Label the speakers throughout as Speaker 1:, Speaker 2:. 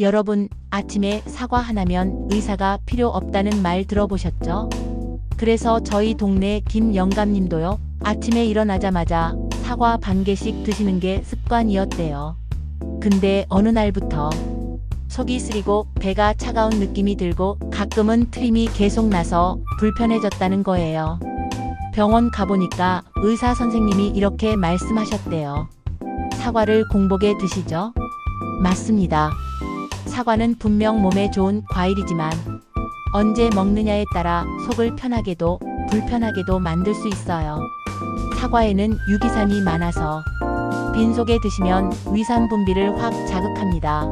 Speaker 1: 여러분, 아침에 사과 하나면 의사가 필요 없다는 말 들어보셨죠? 그래서 저희 동네 김 영감님도요, 아침에 일어나자마자 사과 반 개씩 드시는 게 습관이었대요. 근데 어느 날부터 속이 쓰리고 배가 차가운 느낌이 들고 가끔은 트림이 계속 나서 불편해졌다는 거예요. 병원 가보니까 의사 선생님이 이렇게 말씀하셨대요. 사과를 공복에 드시죠? 맞습니다. 사과는 분명 몸에 좋은 과일이지만 언제 먹느냐에 따라 속을 편하게도 불편하게도 만들 수 있어요. 사과에는 유기산이 많아서 빈속에 드시면 위산 분비를 확 자극합니다.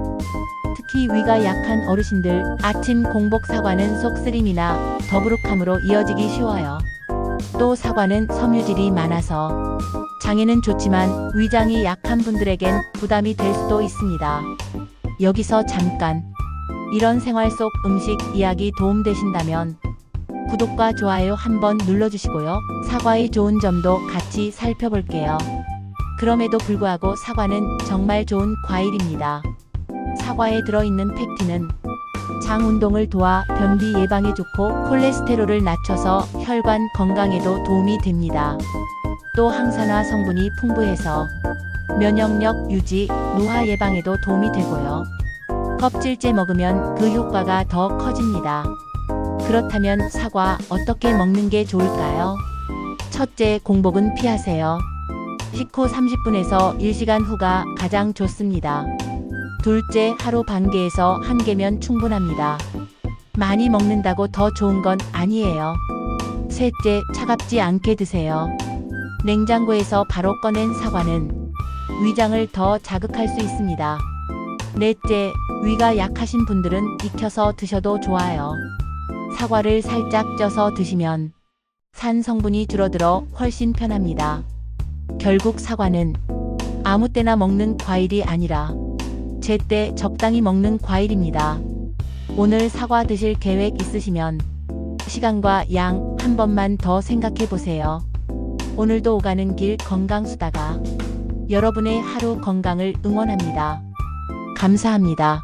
Speaker 1: 특히 위가 약한 어르신들 아침 공복 사과는 속쓰림이나 더부룩함으로 이어지기 쉬워요. 또 사과는 섬유질이 많아서 장에는 좋지만 위장이 약한 분들에겐 부담이 될 수도 있습니다. 여기서 잠깐 이런 생활 속 음식 이야기 도움되신다면 구독과 좋아요 한번 눌러주시고요. 사과의 좋은 점도 같이 살펴볼게요. 그럼에도 불구하고 사과는 정말 좋은 과일입니다. 사과에 들어있는 팩틴은 장 운동을 도와 변비 예방에 좋고 콜레스테롤을 낮춰서 혈관 건강에도 도움이 됩니다. 또 항산화 성분이 풍부해서 면역력 유지, 노화 예방에도 도움이 되고요. 껍질째 먹으면 그 효과가 더 커집니다. 그렇다면 사과 어떻게 먹는 게 좋을까요? 첫째, 공복은 피하세요. 식후 30분에서 1시간 후가 가장 좋습니다. 둘째, 하루 반 개에서 한 개면 충분합니다. 많이 먹는다고 더 좋은 건 아니에요. 셋째, 차갑지 않게 드세요. 냉장고에서 바로 꺼낸 사과는 위장을 더 자극할 수 있습니다. 넷째, 위가 약하신 분들은 익혀서 드셔도 좋아요. 사과를 살짝 쪄서 드시면 산 성분이 줄어들어 훨씬 편합니다. 결국 사과는 아무 때나 먹는 과일이 아니라 제때 적당히 먹는 과일입니다. 오늘 사과 드실 계획 있으시면 시간과 양 한 번만 더 생각해 보세요. 오늘도 오가는 길 건강수다가 여러분의 하루 건강을 응원합니다. 감사합니다.